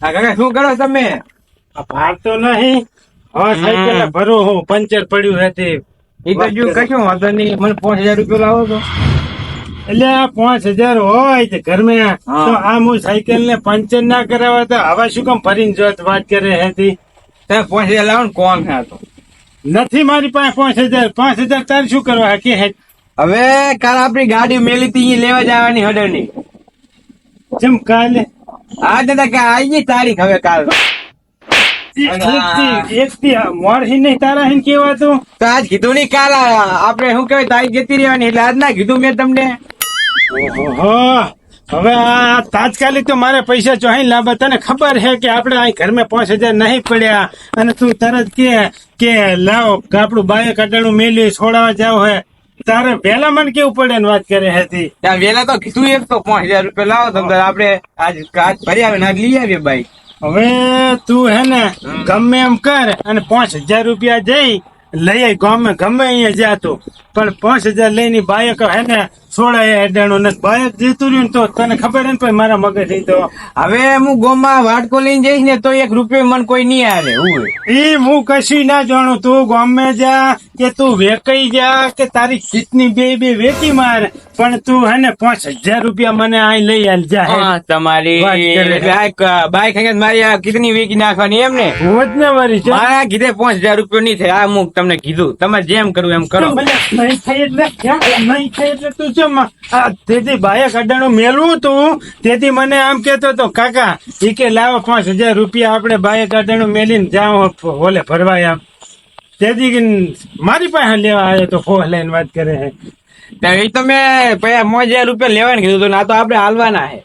કાકા શું કરો તમે? ભાર તો નહીં. હવે સાયકલ ભરું હું પંચર પડ્યું હતી એ તો કશું વાંધો નહીં. મને પાંચ હજાર રૂપિયા લાવો તો. એટલે આ પાંચ હજાર હોય તે ઘરમાં. તો આ હું સાયકલ ને પંચર ના કરાવવા તો હવે શું કામ ફરીને જોત વાત કરે હતી તમે પાંચ હજાર લાવો ને કોણ છે આ તો? નથી મારી પાસે પાંચ હજાર. પાંચ હજાર તારે શું કરવા? કે હવે કાલ આપણી ગાડી મેલી તી લેવા જવાની હડરની જેમ કાલે? આ દાદા કે આવી ગઈ તારીખ હવે કાલ. એકથી એકથી મોર નહીં તારા હી કેવા તો? આજ કીધું નહીં કાલ આ આપણે શું કેવાય તારીખ જતી રહેવાની એટલે આજ ના કીધું મેં તમને. ઓહો હવે આ તાત્કાલિક તો મારે પૈસા ચોહી લાવવા. તને ખબર છે કે આપણે અહીં ઘરમાં પાંચ હજાર નહીં પડ્યા અને તું તરત કે કે લાવો આપણું બાય કટાણું મેલ્યું છોડાવવા જાવ હે તારે વેલા મને કેવું પડે ને વાત કરે હતી ત્યાં વેલા તો કીધું એક તો પાંચ હજાર રૂપિયા લાવો તમે આપણે આજ કાચ ભરી આવે ને આજ લઈ આવીએ બાઈક હવે તું હે ને ગમે એમ કર અને પાંચ હજાર રૂપિયા જઈ લઈ ગમે ગમે અહીંયા જાતું પણ પાંચ હજાર લઈને બાયક હે ને છોડાય અડાણું ને બાયક જીતું રહ્યું તો તને ખબર હે ને પછી મારા મગજ તો? હવે હું ગોમાં વાટકો લઈને જઈશ ને તો એક રૂપિયો મને કોઈ નહીં આવે એ હું કશું ના જાણું તું ગોમે જા કે તું વેકાઈ જા કે તારી કિટની બે બે વેચી માર પણ તું હે ને પાંચ હજાર રૂપિયા મને અહીં લઈ આલ જા હા, તમારી બાઈક બાઈક હે મારી આ કિતની વીકી નાખવાની એમ ને? હું જ. ને મારી મારા કીધે પાંચ હજાર રૂપિયો નહીં થાય આ હું તમને કીધું. તમે જેમ કરવું એમ કરો. નહીં થઈ એટલે? નહીં થઈ એટલે તું આ તેથી બાયક અડાણું મેલવું તું? તેથી મને આમ કેતો તો, કાકા એ કે લાવો પાંચ હજાર રૂપિયા આપણે બાયક અડાણું મેલીને જાઓ ઓલે ભરવાય આમ. તેથી મારી પાસે લેવા આવ્યો તો ફોન લઈને વાત કરે છે. એ તો મેં પૈસા પાંચ હજાર રૂપિયા લેવાનું કીધું હતું ના તો આપણે હાલવાના છે.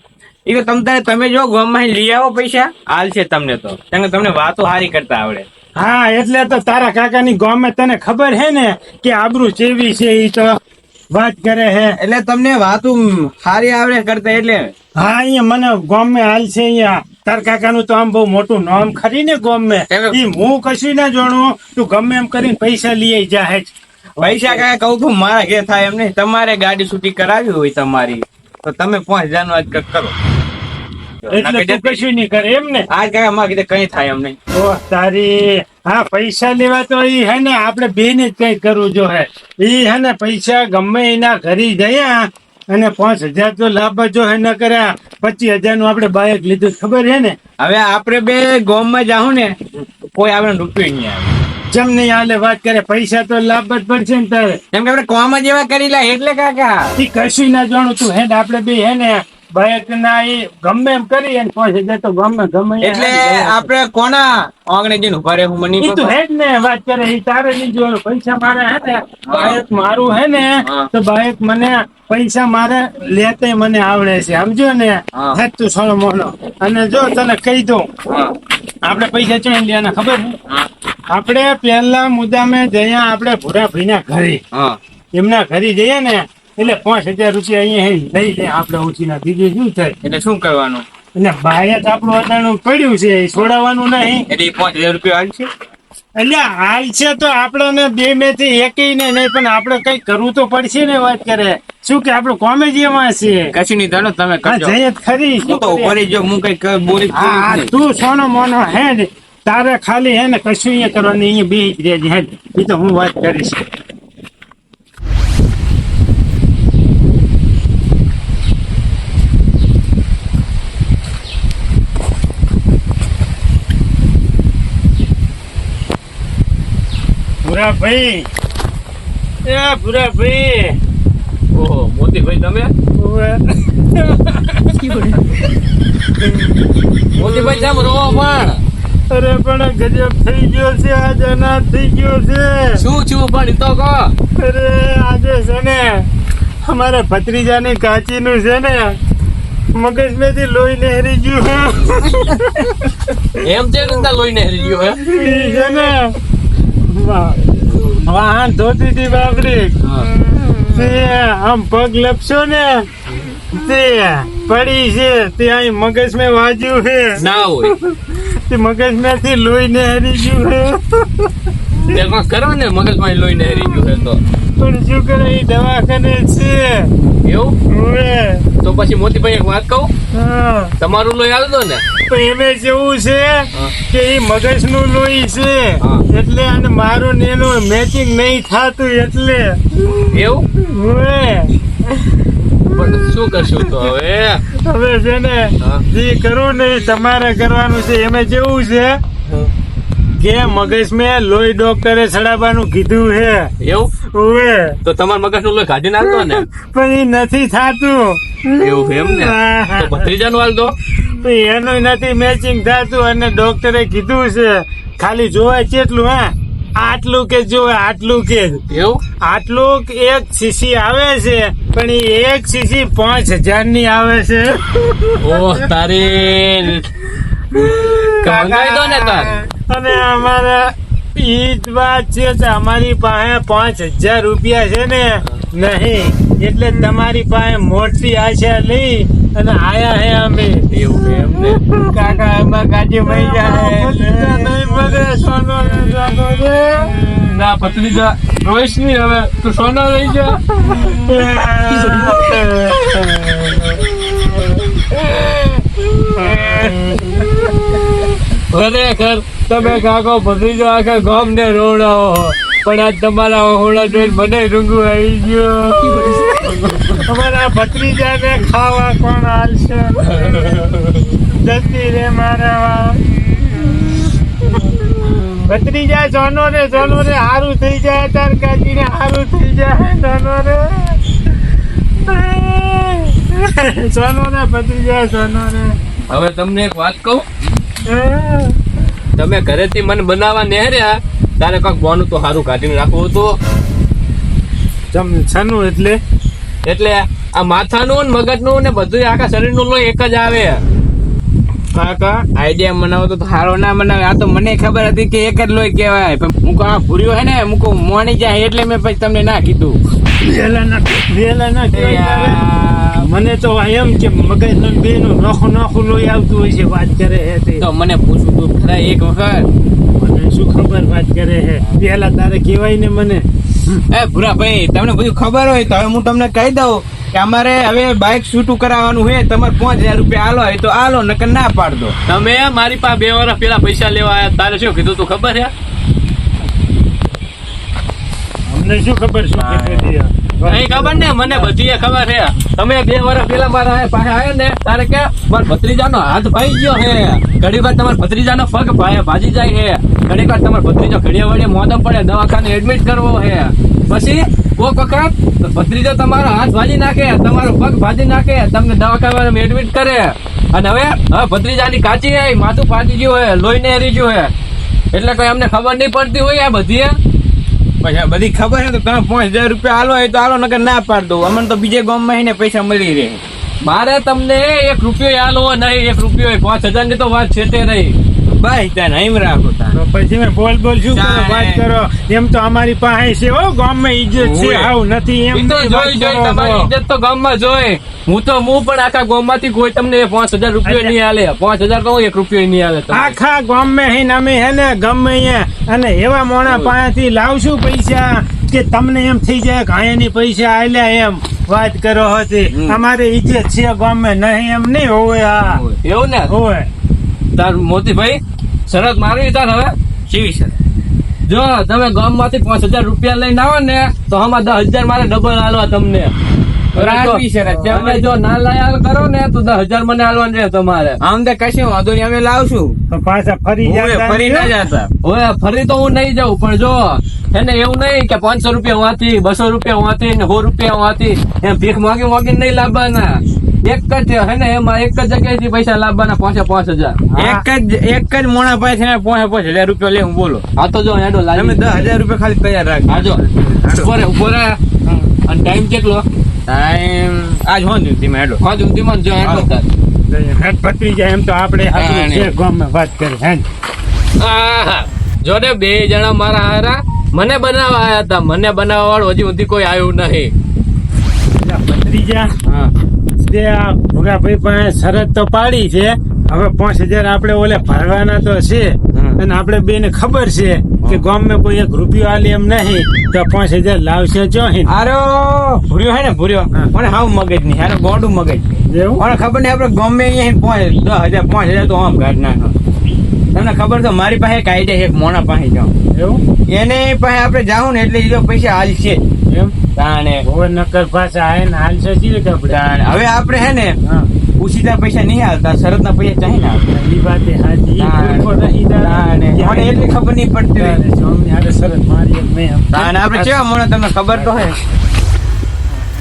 એ તો તમ તમે જો ગામમાં લઈ આવો પૈસા હાલ છે તમને તો. તમને વાતો સારી કરતા આવડે. હા એટલે તો તારા કાકાની ગામે તને ખબર હે ને કે આબરૂ ચેવી છે ઈ તો વાત કરે હે. એટલે તમને વાતો સારી આવડે કરતા એટલે. હા અહીંયા મને ગામે હાલ છે અહીંયા. તાર કાકાનું તો આમ બહુ મોટું નામ ખરી ને ગામે. હું કશું ના જાણું. તું ગમે એમ કરીને પૈસા લઈ આઈ જા. હેજ પૈસા કાંઈ કહું છું મારા ઘેર થાય એમ નહીં. તમારે ગાડી છૂટી કરાવી હોય તમારી. તો તમે પાંચ હજાર વાત કરો. એટલે તું કશું નહીં કરે એમ ને? આજ કાંઈ અમારા કીધે કઈ થાય એમ ઓહ તારી હા પૈસા લેવા તો ઈ હે ને આપણે બે ને જ કઈ કરવું જો હે. ઈ હે ને પૈસા ગમે એના ઘરે જયા અને પાંચ હજાર તો લાભ જો હે ન કર્યા પચીસ હજારનું આપણે બાયક લીધું ખબર હે ને? હવે આપણે બે ગોમમાં જાઉં ને કોઈ આપણે રૂપિયો નહીં આવે. જેમ નહીં હાલે વાત કરે પૈસા તો લાભ જ પડશે ને તારે. કેમ કે આપણે કોમ જ એવા કરી લે એટલે કાકા. કશું ના જાણું તું હેડ આપણે બે હે ને ના ગમે એમ કરી અને પહોંચી જાય તો ગમે ગમે એટલે આપણે કોના આંગણે જઈને ઊભા રહે હું મને ઈ તો હેડ ને વાત કરે ઈ તારે નહીં જો પૈસા મારે હે ને બાયક મારું હે ને તો બાયક મને પૈસા મારે લેતે મને આવડે છે. સમજો ને? હે. તું સોનો મોનો અને જો તને કહી દઉં હા, આપણે પૈસા ચણી લેવાના ખબર હા, આપણે પહેલા મુદ્દામે જયા આપણે ભૂરા ભાઈના ઘરે. એમના ઘરે જઈએ ને એટલે પાંચ હજાર રૂપિયા અહીંયા લઈ લે આપણે ઓછીના બીજું શું થાય? એટલે શું કરવાનું? એટલે બાયક આપણું અટાણું પડ્યું છે છોડાવવાનું નહીં. એટલે પાંચ હજાર રૂપિયા હાલ છે? એટલે હાલ છે તો આપણને બે મે થી એકેય ને નહીં પણ આપણે કઈ કરવું તો પડશે ને વાત કરે. શું કે આપણું કોમેડીમાં છે? કશું નહીં ધરો તમે કરજો. જઈએ ખરી શું તો ઉપર જો હું કઈ બોલી તું સોનો મોનો હે ને તારે ખાલી હે ને કશું અહીંયા કરવાની અહીંયા બે જ રહેજે હે એ તો હું વાત કરીશ. ભૂરા ભાઈ એ ભૂરા ભાઈ ઓહો મોતીભાઈ તમે? મોતીભાઈ જામ રો પણ. અરે પણ ગજબ થઈ ગયો છે આજ અનાજ થઈ ગયો છે. શું છું પણ તો કહો. અરે આજે છે ને અમારા ભત્રીજાની કાચીનું છે ને મગજમાંથી લોહી નહેરી ગયું એમ છે લોહી નહેરી હરી ગયો હે છે ને વાહન ધોતી હતી બાપરી તે આમ પગ લપશો ને તે પડી છે તે અહીં મગજ મેં વાજ્યું છે. ના હોય. તે મગજમાંથી લોહી ને હરી ગયું છે. તે કરો ને મગજમાં લોહીને હરી ગયું છે તો? પણ શું કરે એ દવાખાને છે? એવું? હવે તો પછી મોતીભાઈ એક વાત કહું? તમારું લોહી આવતો ને. તો એને જેવું છે કે એ મગજનું લોહી છે. એટલે અને મારું ને એનું મેચિંગ નહીં થતું એટલે. એવું? પણ શું કરશું તો હવે? હવે છે ને. જે કરવું ને તમારે કરવાનું છે. એમે જેવું છે કે મગજ મેં લોહી ડોક્ટરે ચડાવવાનું કીધું છે. એવું? હવે તો તમારા મગજનું લોહી કાઢી નાખતો ને? પણ એ નથી થાતું. એવું એમ ને? તો ભત્રીજાનું હાલ દો. એનું નથી મેચિંગ થતું અને ડોક્ટરે કીધું છે. ખાલી જોવાય કેટલું હા? આટલું કે જોવે આટલું કે. એવું? આટલું એક સીસી આવે છે પણ એ એક સીસી પાંચ હજારની આવે છે. ઓહ તારી. મંગાવી દો ને તાર. અને અમારા ઈજ વાત છે કે અમારી પાસે પાંચ હજાર રૂપિયા છે ને નહીં એટલે તમારી પાસે મોટી આશા લઈ અને આયા હે અમે એવું એમ ને કાકા આમાં કાજી મહી જાય. ના ભત્રીજા રોઈશ નહીં હવે તું સોના લઈ જા ખરેખર તમે કાકો ભત્રીજો આખા ગામ ને રોડાવો પણ આજ તમારા હોળા જોઈને મને રૂંગું આવી ગયો. અમારા ભત્રીજાને ખાવા કોણ હાલશે જતી રે મારા ભત્રીજા સોનો રે સોનો રે, હારું થઈ જાય તાર કાકી ને હારું થઈ જાય સોનો રે. સોનો રે, ભત્રીજા સોનો રે. હવે તમને એક વાત કહું? તમે ઘરેથી મને બનાવવા નેહર્યા તારે કાંઈક બોનું તો સારું કાઢીને રાખવું હતું. જમ છનું એટલે? એટલે આ માથાનું ને મગજનું ને બધું આખા શરીરનું લોહી એક જ આવે. કાકા? આઈડિયા મનાવો તો સારો ના મનાવે. આ તો મને ખબર હતી કે એક જ લોહી કહેવાય. પણ મૂકો આ ભૂર્યો હે ને? મૂકો મોણી જાય એટલે મેં પછી તમને ના કીધું. વેલા ના વેલા ના મને તો એમ કે મગજનું બે નું નોખું નોખું લોહી આવતું હોય છે વાત કરે હે તે. તો મને પૂછવું તું ખરા એક વખત? મને શું ખબર વાત કરે હે. પેલા તારે કહેવાય ને મને. એ ભૂરા ભાઈ તમને બધું ખબર હોય તો હવે હું તમને કહી દઉં કે અમારે હવે બાઇક શૂટું કરાવવાનું હોય તમારે પાંચ હજાર રૂપિયા આલો હોય તો આલો નકર ના પાડ દો તમે મારી પાસે બે વર્ષ પેલા પૈસા લેવા આવ્યા તારે શું કીધું તું ખબર હે અમને શું ખબર શું કીધું તે? ખબર ને, મને બધી ખબર છે. તમે બે વર્ષ પેલા મારા પાસે આવ્યા ને તારે કે મારા ભત્રીજાનો હાથ ભાઈ ગયો હે ઘણી વાર તમારા ભત્રીજાનો પગ ભાજી જાય હે ઘણી વાર તમારા ભત્રીજો ઘડિયા વળે મોદમ પડે, દવાખાને એડમિટ કરવો હે પછી કોક વખત ભત્રીજો તમારો હાથ ભાજી નાખે, તમારો પગ ભાજી નાખે, તમને દવાખાને એડમિટ કરે. અને હવે હવે ભત્રીજાની કાચી હે માથું ફાટી ગયું હે લોહીને હેરી ગયું હે એટલે કઈ અમને ખબર નહીં પડતી હોય આ બધી. પછી બધી ખબર છે તો તમે પાંચ હજાર રૂપિયા આલો હોય તો આલો, નકર ના પાડ દો અમને તો બીજે ગામમાં એને પૈસા મળી રહે. મારે તમને એક રૂપિયો યાદ નહીં, એક રૂપિયો પાંચ હજારની તો વાત છે તે રહી બસ ત્યાં નહીં રાખો તો પછી મેં બોલ બોલ શું કરો વાત કરો. એમ તો અમારી પાસે છે હો ગામમાં ઇજ્જત છે ઓય. નથી એમ તો જોઈ જોઈ તમારી ઇજ્જત તો ગામમાં જોઈ. હું તો હું પણ આખા ગામમાંથી કોઈ તમને પાંચ હજાર રૂપિયો નહીં હાલે પાંચ હજાર તો એક રૂપિયો નહીં હાલે આખા ગામમાં હે ને અમે હે ને ગમે અને એવા મોણા પાસેથી લાવશું પૈસા કે તમને એમ થઈ જાય કે ની પૈસા આલ્યા એમ. વાત કરો હતી. અમારે ઇજ્જત છે ગામમાં નહીં એમ નહીં હોય આ. એવું ને? હોવે તાર મોતીભાઈ શરત મારવી તાર હવે. કેવી છે? જો તમે ગામમાંથી પાંચ હજાર રૂપિયા લઈને આવો ને તો આમાં દસ હજાર મારે ડબલ હાલવા તમને. રાખવી છે. તમે જો ના લાયા કરો ને તો દસ હજાર મને હાલવાનું રહે તમારે. આમ તો કશું વાંધો નહીં અમે લાવશું. તો પાછા ફરી ફરી ના જતા. હવે ફરી તો હું નહીં જાઉં પણ જો એને એવું નહીં કે પાંચસો રૂપિયા વાંચી બસો રૂપિયા વાંચી ને સો રૂપિયા વાંચી એમ ભીખ માગી માગી નહીં લાવવાના. એક જ હે ને એમાં એક જ જગ્યાએથી પૈસા લાવવાના પાંચે પાંચ હજાર. એક જ એક જ મોણા પાસે છે ને પાંચ પાંચ હજાર રૂપિયા લે હું બોલો. આ તો જો હેડો તમે લાવી દસ હજાર રૂપિયા ખાલી તૈયાર રાખજો. આજો ઉપર રે અને ટાઈમ કેટલો? ટાઈમ આજ હોન ધીમે હેડો. પાંચ ઉધીમાં જો હેડો. હેઠ પતરી જાય એમ તો આપણે આપણું હા, ગામમાં વાત કરી હેન. આહા. જો ને બે જણા મારા હારા મને બનાવવા આયા હતા. મને બનાવવા વાળું હજી સુધી કોઈ આવ્યું નહીં. પતરી જા. હા. તે આ ભૂરાભાઈ પાસે શરત તો પાડી છે. હવે પાંચ હજાર આપણે ઓલે ભરવાના તો છે. અને આપણે બેને ખબર છે કે ગામમાં કોઈ એક રૂપિયો આલી એમ નહીં તો પાંચ હજાર લાવશે ચોહી આરો ભૂર્યો હે ને ભૂર્યો. પણ મને હાવ મગજ નહીં હારો ગોડું મગજ. મને ખબર નહીં આપણે ગમે અહીંયા પાંચ દસ હજાર પાંચ હજાર તો આમ કાઢ નાખો. તમને ખબર તો મારી પાસે છે એક મોણા પાસે જાઉં એવું? એને પાસે આપણે જાઉં ને એટલે એ પૈસા હાલશે. એમ? તાણે. હવે નકર પાસે આવે ને હાલશે હવે આપણે હે ને હા ઉછીતા પૈસા નહીં આવતા શરતના પૈસા ચાહી ના હાલતા. ઈ વાતે હાચી ઈ તાણે. ભૂખો નહીં તાણે. તાણે. મને એટલી ખબર નહીં પડતી શરત મારી આપણે કેવા મોણા તમને ખબર તો હે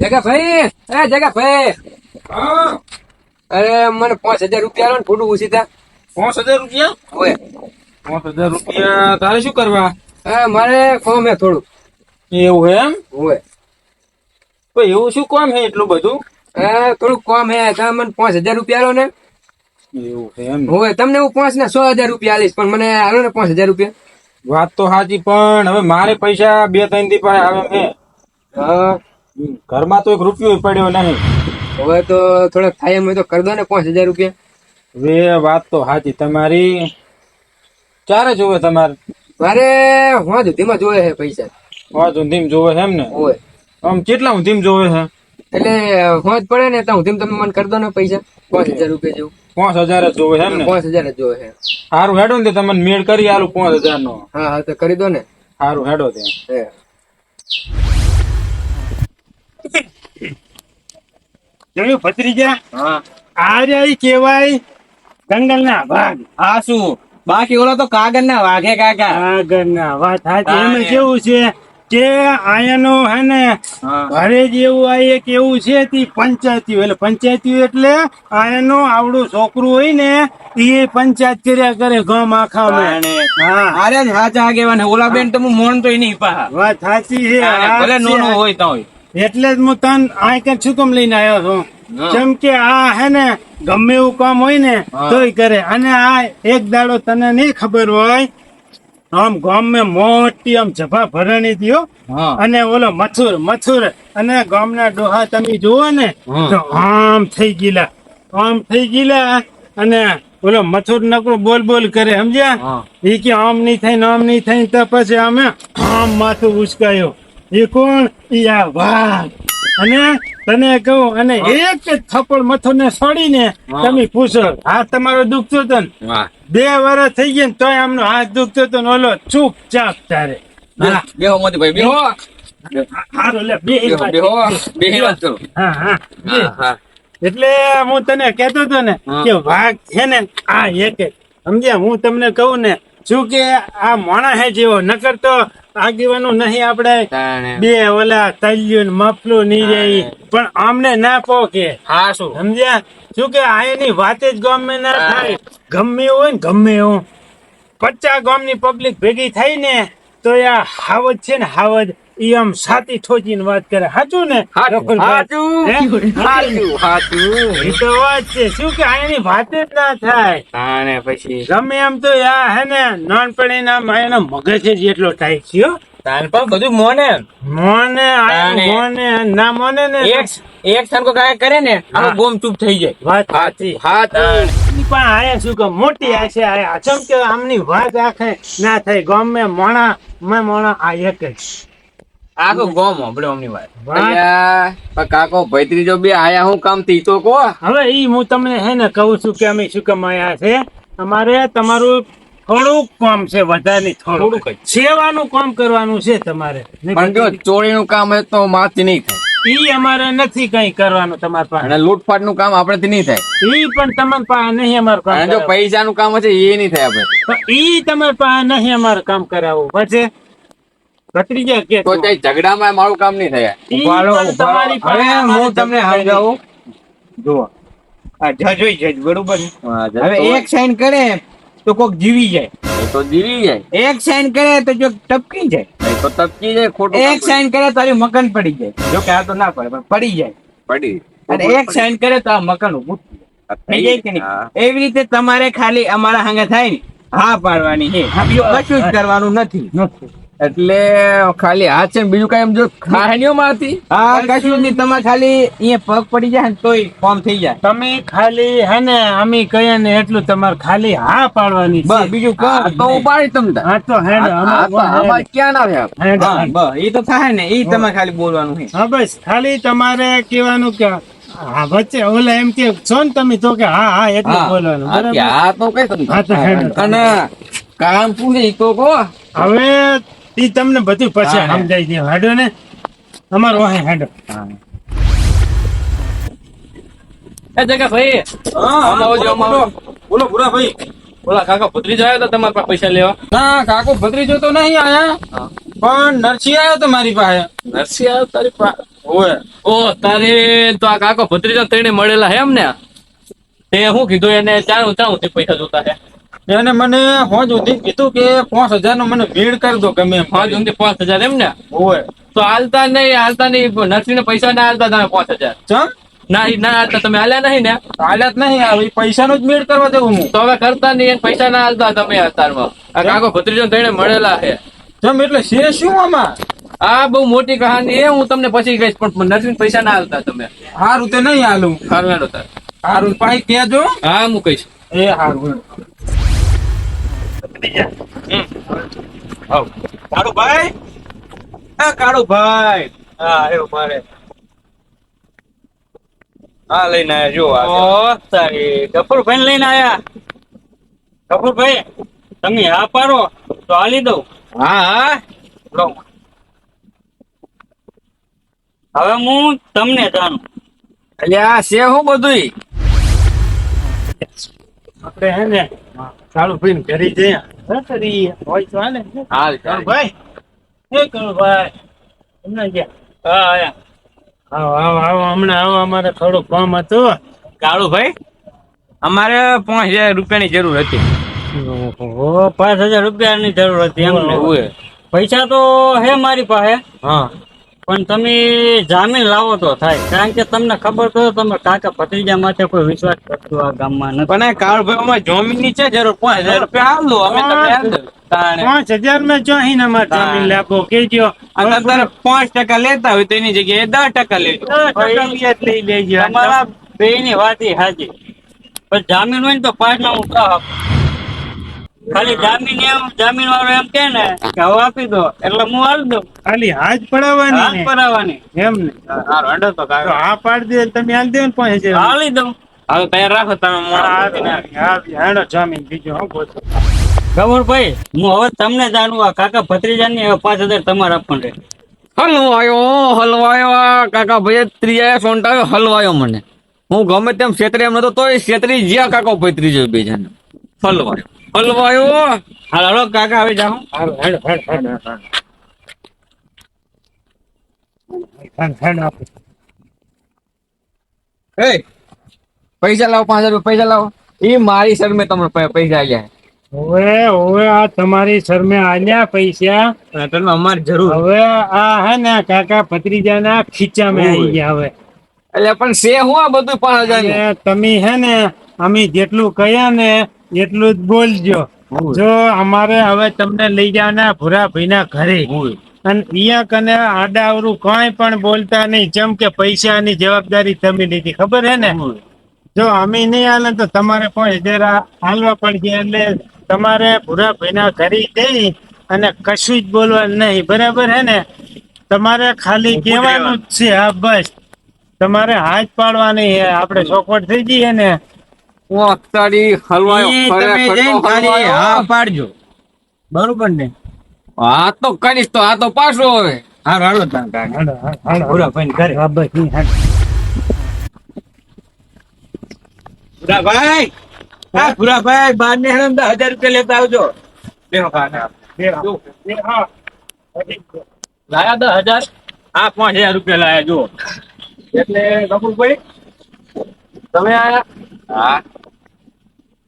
જગા ભાઈ એ જગા ભાઈ અરે મને પાંચ હજાર રૂપિયા આવે ને થોડું ઉસીતા. પાંચ હજાર રૂપિયા? ઓય. પાંચ હજાર રૂપિયા તારે શું કરવા? હા મારે કોમ હે થોડું. એવું એમ? ઓય. તો એવું શું કોમ હે એટલું બધું? થોડું કોમ હે તમે મને પાંચ હજાર રૂપિયા આલો ને. એવું તમને હું પાંચ ના સો હજાર રૂપિયા આલીશ પણ મને આલો ને પાંચ હજાર રૂપિયા. વાત તો સાચી પણ હવે મારે પૈસા બે ત્રણથી પણ આવે હા. ઘરમાં તો એક રૂપિયો પડ્યો નહીં. હવે તો થોડાક થાય એમ હોય તો કરી દો ને પાંચ હજાર રૂપિયા. હવે વાત તો સાચી તમારી. ચારે જોવે તમારે? મારે હા ધીમા જોયે છે પૈસા. પાંચ ધીમ જોવે છે એમ ને? આમ કેટલા હું ધીમ જોવે છે? એટલે ખોજ પડે ને ત્યાં સુધી તમે મને કરી દો ને પૈસા. પાંચ હજાર. રૂપિયા જેવું. પાંચ હજાર જ જોવે છે ને? પાંચ હજાર જ જોવે છે. સારું હેડો ને તમે મેળ કરી આલું પાંચ હજાર નો હા હા તો કરી દો ને. સારું હેડો તે. હે. જોયું ભત્રીજા હા. આ કેવાય જંગલ ના ભાગ હા શું? બાકી ઓલો તો કાગળ ના વાઘે કાકા. કાગળ ના વાત હા, એમાં કેવું છે? કે આયાનો હે ને ઘરે જેવું આ એક એવું છે તે પંચાયતી એટલે પંચાયતી એટલે આયાનો આવડું છોકરું હોય ને એ પંચાયત કર્યા કરે ગામ આખામાં હા. અરે સાચા આગેવાન ઓલા બેન તો મોન તો નહીં પા વાત સાચી છે ભલે નોનો હોય તો એટલે જ હું તન આ કઈ શું કામ લઈને આવ્યો છું. જેમ કે આ હે ને ગમે એવું કામ હોય ને તોય કરે. અને આ એક દાડો તને નહીં ખબર હોય આમ ગામ ગામમાં મોટી આમ જભા ભરણી થયો અને ઓલો મથુર મથુર અને ગામના ડોહા તમે જુઓ ને તો આમ થઈ ગયેલા. આમ થઈ ગયેલા અને ઓલો મથુર નકરો બોલ બોલ કરે સમજ્યા? એ કે આમ નહીં થાય આમ નહીં થાય તો પછી અમે આમ માથું ઉચકાયો. એ કોણ? એ આ વાઘ. અને તને કહું અને એક થપ્પડ મથો ને છોડીને. તમે પૂછો હાથ તમારો દુખતો હતો ને? બે વર્ષ થઈ ગયા ને તોય આમનો હાથ દુખતો હતો ને ઓલો ચૂપચાપ તારે. બેહો લે બે બેહો એટલે હું તને કેતો હતો ને કે વાઘ છે ને આ એક સમજ્યા? હું તમને કહું ને શું કે આ મોણા હે જેવો? નકર તો આગેવાનું નહીં આપણે. બે ઓલા તલ્યું મફલું નહીં રહી પણ અમને ના પોકે. હા શું? સમજ્યા? શું કે આ એની વાત જ ગમે ના થાય? ગમે હોય ને ગમે હું પચાસ ગામની પબ્લિક ભેગી થઈ ને તો આ હાવજ છે ને હાવજ. ઈ આમ સાતી ઠોચીને વાત કરે. સાચું ને? રકુલભાઈ? હાચું. હે? હાચું હાચું. તો વાત છે. શું કે આની વાત જ ના થાય? તાણે પછી. ગમે એમ તો આ હે ને નાનપણીના માયાનો મગજ જ એટલો ટાઈટ છે નાનપણ બધું મોને. મોને આ મોને ના મોને ને. એક એક સરખો કાંઈ કરે ને આ ગોમ ચૂપ થઈ જાય. વાત સાચી. હાથ પણ આયા શું કે મોટી આશે આયા. અચમ કે આમની વાત આખે ના થાય. ગમે મોણા મેં મોણા આ એક જ. આખું ગોમ હોંભળે ઓમની વાત? કાકો ભૈત્રીજો બે આયા હું કામથી તો કો? હવે ઈ હું તમને હે ને કહું છું કે અમે શું કામ આયા છે? અમારે તમારું થોડુંક કામ છે વધારે થોડુંક. સેવાનું કામ કરવાનું છે તમારે. પણ જો ચોરીનું કામ હોય તો માથી નહીં થાય. ઈ અમારે નથી કઈ કરવાનું તમારે પાસે. અને લૂંટફાટનું કામ આપડેથી નહીં થાય. ઈ પણ તમાર પાસે નહીં અમારું કામ જો. પૈસાનું કામ હશે એ નહીં થાય આપણે. ઈ તમારે પાસે નહીં અમારું કામ કરાવવું. પછી ઘટરી ગયા કે તો તે? ઝઘડામાં મારું કામ નહીં થાય. ઉભારો, તમારી પાસે હવે હું તમને સમજાવું? જુઓ. આ જજ હોય જજ બરોબર હવે એક સાઈન કરે તો કોક જીવી જાય. તો જીવી જાય. એક સાઈન કરે તો જો ટપકી જાય. તો ટપકી જાય ખોટું એક સાઈન કરે તો તારી મકાન પડી જાય. જો કે આ તો ના પડે પણ પડી જાય. પડી. અને એક સાઈન કરે તો આ મકાન ઉભું થઈ જાય કે નહીં? એવી રીતે તમારે ખાલી અમારા હાંગે થાય ને હા પાડવાની છે. બીજું કશું જ કરવાનું નથી. એટલે ખાલી હાથ છે બીજું કઈ એમ જો ખાણીઓ મારતી હા કશું નહીં. તમારે ખાલી અહીંયા પગ પડી જાય ને તોય કોમ થઈ જાય. તમે ખાલી હે ને અમે કહીએ ને એટલું તમારે ખાલી હા પાડવાની બસ બીજું હા, તો ઉપાડી તમને. હા તો હે ને અમાર ક્યાં ના બસ એ તો થાય ને એ તમે ખાલી બોલવાનું છે. હા બસ ખાલી તમારે કહેવાનું કે હા વચ્ચે ઓલા એમ કે છો ને તમે તો કે હા હા એટલું બોલવાનું. હા, બરાબર? હા તો કઈ તમને હા. અને કામ પૂરી તો કહો હવે ઈ તમને બધું પછી હા, હા. સમજાઈ દે હેડો ને? અમારો વાહે હાડો. એ જગા ભાઈ આમ આવજો, બોલો ભૂરા ભાઈ. ઓલા કાકા પુત્રી જાય તો તમારા પાસે પૈસા લેવા? ના કાકો ભત્રીજો તો નહીં આયા. પણ નરસિંહ આવ્યો તો મારી પાસે. નરસિંહ આવ્યો તારી પાસે ઓય. ઓ તારે તો આ કાકો ભત્રીજો ત્રણે મળેલા હે એમ ને તે હું કીધું એને ચાર ચાણ તે પૈસા જોતા હે. એને મને હોજ સુધી કીધું કે પાંચ હજાર નો મને ભીડ કરી દો ગમે. પાંચ સુધી પાંચ હજાર એમ ને? ઓય તો હાલતા નહીં હાલતા નહીં. નરસિંહ પૈસા ના હાલતા તમે પાંચ હજાર. ના ના હાલતા તમે હાલ્યા નહીં ને? હાલત નહીં આવે પૈસા નું જ મેળ કરવા દેવું હું. તો હવે કરતા નહીં પૈસા ના હાલતા તમે અત્યારમાં. આ કાકો ભત્રીજો તેને મળેલા છે. જમ એટલે છે શું આમાં? આ બહુ મોટી કહાની એ હું તમને પછી કહીશ પણ નરસિંહ પૈસા ના હાલતા તમે. હારું તે નહીં હાલું. સારું હેડો તાર. હારું પાઈ કહેજો. હા હું કહીશ. એ હારું કાળુ ભાઈ? એ કાળુ ભાઈ. હા એવું મારે. હા લઈને આયા જો ઓ તારી ગફુરભાઈ લઈને આયા. ગફુરભાઈ તમે હા પારો તો હાલી દઉં. હા હા. લો. હવે હું તમને જાણું એટલે આ છે હું બધું આપણે હે ને ચાલુ ભાઈ ઘરે જઈએ. સતરી હોય તો હાલે ભાઈ એ કરો ભાઈ? તમને ગયા હા આયા. આવો આવો આવો હમણાં આવો અમારે થોડું કામ હતું. કાળુ ભાઈ અમારે પાંચ હજાર રૂપિયાની જરૂર હતી. પાંચ હજાર રૂપિયાની જરૂર હતી એમને. પૈસા તો હે મારી પાસે. હા. પણ તમે જામીન લાવો તો થાય. કારણ કે તમને ખબર તો છે, તમે કાકા ભત્રીજા માટે કોઈ વિશ્વાસ કરતો આ ગામમાં નથી. પણ કાળભાઈ અમારે જમીનની છે જરૂર પાંચ હજાર રૂપિયા હાલ અમે તમને. પાંચ હજારમાં જો અહીં અમારે જમીન લાવો કેજો. અને અત્યારે પાંચ ટકા લેતા હોય તેની એની જગ્યાએ દસ ટકા લેજો. દસ ટકા લઈ લેજો. અમારા બે ની વાત એ હાજી પણ જામીન હોય ને તો પાંચ ના કહું. ખાલી જામીન એમ જામીન વાળો એમ કે ને કે હવે આપી દો. એટલે હું હાલ દઉં. ખાલી હાથ પડાવવાની હાજ પડાવવાની. એમ ને. હારું, હેડો તો કાકા. હા પાડી દે તમે હાલ દેવ ને પાંચ હજાર. હાલી દઉં. હવે તૈયાર રાખો તમે મોડા હેડો જામીન બીજો હું બોલું ગૌરભાઈ હું હવે તમને જાણું આ કાકા ભત્રીજા ની પાંચ હજાર તમારે આપવાનું રહે હલવાયો હલવાયો આ કાકા ભાઈ ત્રીજા સોંટાયો હલવાયો મને. હું ગમે તેમ છેતરી એમ નતો તોય છેતરી જ્યાં કાકો પૈતરી જોઈ બેજાને. હલવાયો. હલવાયો હાલ હાલો કાકા હવે જાઉં હાલો, હેડો, હેડો, હેડો, હેડો. હેડો, હેડો એ પૈસા લાવો પાંચ હજાર રૂપિયા પૈસા લાવો. એ મારી સર મેં તમને પૈસા આલ્યા. હવે હવે આ તમારી શરમે આલ્યા પૈસા. તમે અમારે જરૂર. હવે આ હે ને કાકા ભત્રીજા ના ખીચા મેં આવી ગયા હવે. એટલે પણ સે હું આ બધું પાંચ હજાર તમે હે ને અમે જેટલું કહ્યા ને એટલું જ બોલજો. જો અમારે હવે તમને લઈ જવાના ભૂરા ભાઈના ઘરે. અને અહીંયા કને આડાવરું કઈ પણ બોલતા નહીં જેમ કે પૈસાની જવાબદારી તમે લીધી. ખબર હે ને? જો અમે નહીં હાલે તો તમારે પણ જરા હાલવા પડશે. એટલે તમારે ભૂરા ભાઈના ઘરે જઈ અને કશું જ બોલવાનું નહીં. બરાબર હે ને? તમારે ખાલી કહેવાનું જ છે. હા બસ. તમારે હાથ પાડવાની આપણે ચોખવટ થઈ જઈએ ને. હું અત્યારે હલવાયો તમે જઈને ખાલી હા પાડજો. બરોબર ને? હા તો કરીશ તો આ તો પાછો હવે. હા હાલો કાકા હાલો, હાલો, પૂરા ભાઈને ઘરે. હા, બસ, ઈ પૂરા ભાઈ હા ભૂરાભાઈ બાર ને દસ હજાર રૂપિયા લેતા આવજો. બેહો. બેહો. લાયા દસ હજાર? હા પાંચ હજાર રૂપિયા લાયા જો. એટલે કપૂરભાઈ તમે આયા? હા.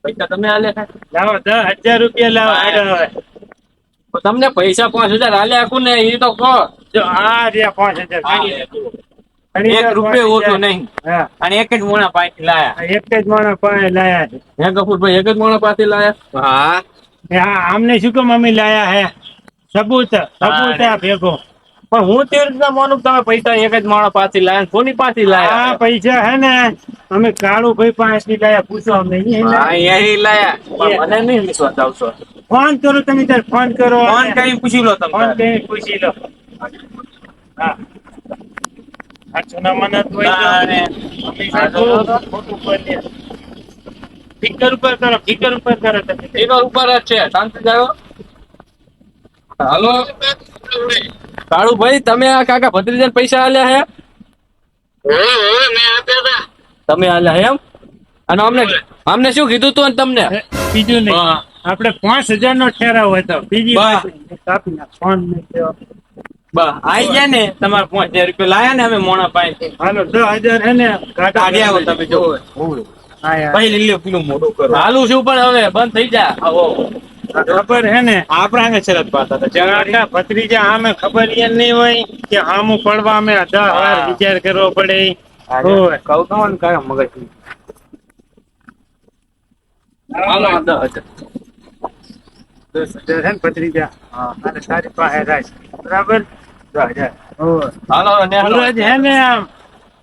પૈસા તમે આલે લાવો દસ હજાર રૂપિયા લાવો હવે. તમને પૈસા પાંચ હજાર આલ્યા આખું ને એ તો કહો. જો આ રહ્યા પાંચ હજાર એક રૂપિયો ઓછો. નહીં. અને એક જ મોણા પાછી લાયા. એક જ મોણા પાસે લાયા છે. હે કપૂરભાઈ એક જ મોણા પાસે લાયા? હા. આમને શું કામ અમે લાયા હે. સબૂત સબૂત આ ભેગો. પણ હું તે રીતના માનું તમે પૈસા એક જ માણસ પાછી લાયા કોની પાછી આ પૈસા હે ને. અમે કાળુ ભાઈ પાસે લાયા પૂછો અમને. ઈ એને હા એ લાયા. પણ મને નહીં વિશ્વાસ આવશો ફોન કરો તમે તાર ફોન કરો. ફોન કઈ પૂછી લો તમે ફોન કઈ પૂછી લો. હા. આ ના મને તો ખોટું બોલીએ. ફિકર ઉપર કરો ફિકર ઉપર કરો તમે. એનો ઉપર જ છે. શાંતિ જાઓ. હાલો? કાળુભાઈ તમે આ કાકા ભત્રીજાને પૈસા આલ્યા હે? તમે આલ્યા એમ? અને અમને અમને શું કીધું તું તમને? બીજું નહીં. આપણે પાંચ હજાર નો ઠેરાવ હતો. બીજી ફોન આઈ ગયા ને? તમારે પાંચ હજાર રૂપિયા લાયા ને અમે મોણા પાસે હાલો છ હજાર હે ને? ગાડા કાઢી આવો તમે જો હા યાર. પછી લઈ પેલું મોઢું કરો. હાલું છું પણ હવે બંધ થઈ જા. આવો. ખબર હે ને? આપણા આગળ શરત પાતા હતા. કાકા ભત્રીજા આમે ખબર એ નહીં હોય કે આમું પડવા અમે અધા વાર વિચાર કરવો પડે. કઉ કહું ને કયો મગજ ને ભત્રીજા? તારી પાસે બરાબર. હાલો ને હે ને આમ?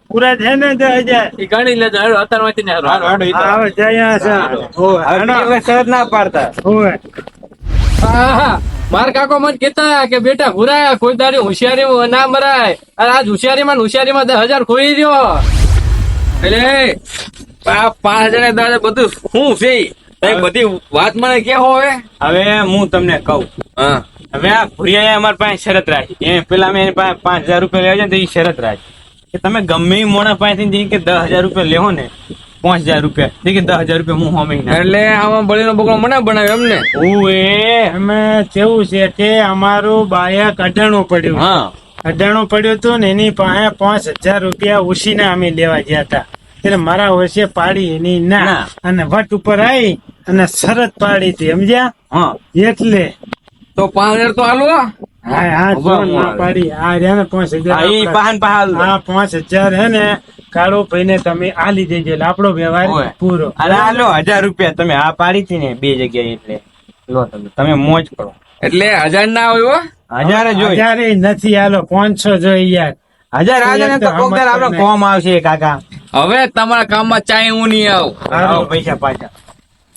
ને હજાર ગણી લેજો હેડો ને હેડો. જયા છે. હવે. ના પાડતા. હોય. માર કાકો મને કેતા કે બેટા ભૂરાયા કોઈ તારી હોશિયારી ના મરાય. અરે આજ હોશિયારીમાં હોશિયારી માં દસ હજાર ખોઈ રહ્યો. એટલે પાંચ હજાર હજાર બધું શું છે? બધી વાત મને કે હવે? હવે હું તમને કહું. હા. હવે આ ભુરિયાએ અમારી પાસે શરત રાખી. એ પેલા અમે એની પાસે પાંચ હજાર રૂપિયા લેવા જાય તો એ શરત રાખી. કે તમે ગમે મોણા પાસેથી કે દસ હજાર રૂપિયા લેવો ને પાંચ હજાર રૂપિયા કે દસ હજાર રૂપિયા હું હોમે એટલે આમાં બળીનો બગડો મને બનાવ્યો એમને ઓએ અમે કેવું છે કે અમારું બાયા કઢાણું પડ્યું. હા. અડાણું પડ્યું હતું ને એની પાસે પાંચ હજાર રૂપિયા ઉછીના અમે લેવા ગયા હતા. એટલે મારા વર્ષે પાડી એની ના ના. અને વટ ઉપર આવી અને શરત પાડી હતી સમજ્યા? હા. એટલે તો પાંચ હજાર તો હાલો હા હા જો ઊભા ના ઊભા. પાડી. આ રહ્યા ને પાંચ હજાર હા, એ આપણા. પાહન પહાલ. આ પાંચ હજાર હે ને કાળો ભાઈ ને તમે આલી દેજો એટલે વ્યવહાર પૂરો. અરે આ લો હજાર રૂપિયા તમે આ પાડી હતી ને બે જગ્યાએ એટલે. લો તમે તમે મોજ કરો. એટલે હજાર ના આવ્યો હજાર જ હોય. નથી હાલો પાંચસો જોઈ યાર. હજાર હજાર તો તો કોક દર હમત આપણે નહીં. કોમ આવશે કાકા. હવે તમારા કામમાં ચાય હું નહીં આવું પૈસા પાછા.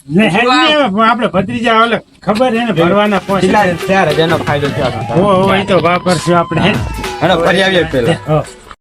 આપણે ભત્રીજા ઓલે ખબર હે ને ભરવાના હજાર. ચાર હજાર નો ફાયદો થયો હો હો એ તો વાપરશું આપણે હે? હેડો ફરી આવીએ પેલા.